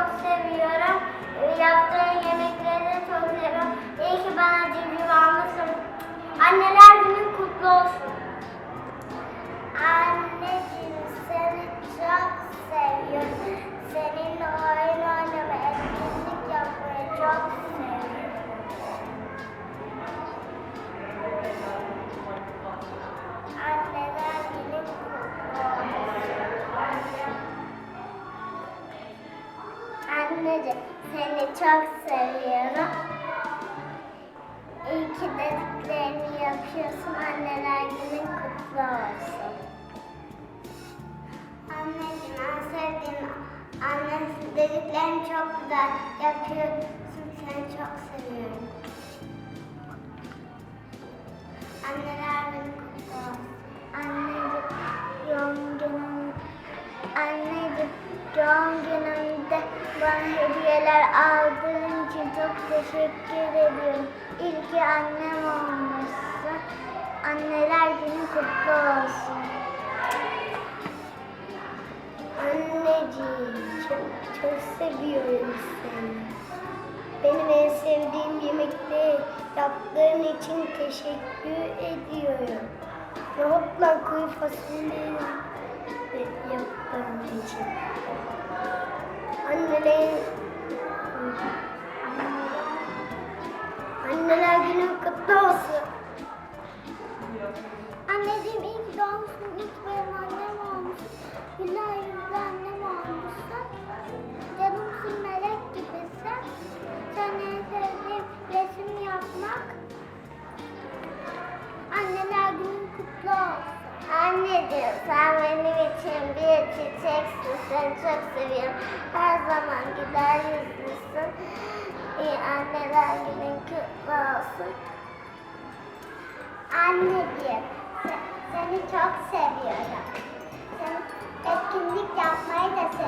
çok seviyorum. Ee, Yaptığın yemekleri de çok seviyorum. İyi ki bana civciv almışsın. Anneler Anneciğim seni çok seviyorum. İyi ki dediklerini yapıyorsun. Anneler günün kutlu olsun. Anneciğim en sevdiğim annesi dediklerini çok güzel yapıyorsun. Seni çok seviyorum. Anneler günün kutlu olsun. Anneciğim günün Anneciğim doğum günümde bana hediyeler aldığın için çok teşekkür ediyorum. İyi ki annem olmuşsun. Anneler günü kutlu olsun. Anneciğim çok, çok seviyorum seni. Benim en sevdiğim yemekleri yaptığın için teşekkür ediyorum. Nohutla kuru fasulye yaptığın için. Anneler, anneler günü kutlu olsun. Anneciğim iyi ki doğmuşsun. Ki benim annem olmuşsun. Güler Anneciğim sen benim için bir çiçeksin. Seni çok seviyorum. Her zaman güler yüzlüsün. İyi anneler günün kutlu olsun. Anneciğim se- seni çok seviyorum. Seni etkinlik yapmayı da seviyorum.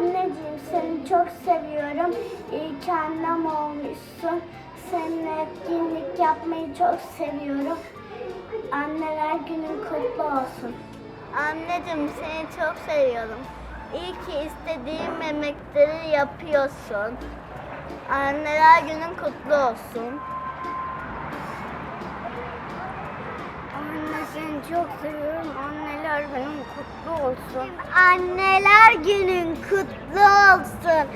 Anneciğim seni çok seviyorum. İyi ki annem olmuşsun. Seninle etkinlik yapmayı çok seviyorum. Anneler günün kutlu olsun. Anneciğim seni çok seviyorum. İyi ki istediğim yemekleri yapıyorsun. Anneler günün kutlu olsun. Çok seviyorum. Anneler günün kutlu olsun. Anneler günün kutlu olsun.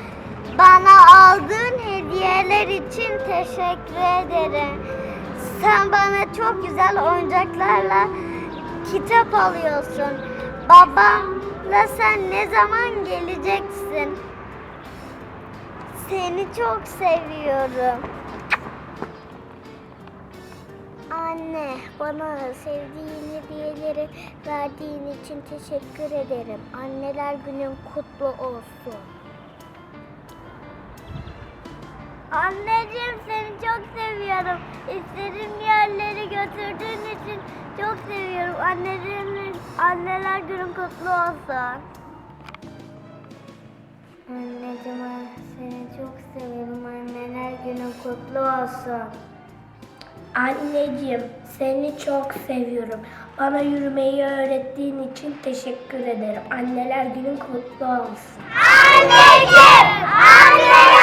Bana aldığın hediyeler için teşekkür ederim. Sen bana çok güzel oyuncaklarla kitap alıyorsun. Babamla sen ne zaman geleceksin? Seni çok seviyorum. Anne, bana sevdiğin hediyeleri verdiğin için teşekkür ederim. Anneler günün kutlu olsun. Anneciğim seni çok seviyorum. İstediğim yerleri götürdüğün için çok seviyorum. Annelerin, anneler günün kutlu olsun. Anneciğim seni çok seviyorum. Anneler günün kutlu olsun. Anneciğim seni çok seviyorum. Bana yürümeyi öğrettiğin için teşekkür ederim. Anneler günün kutlu olsun. Anneciğim! Anne!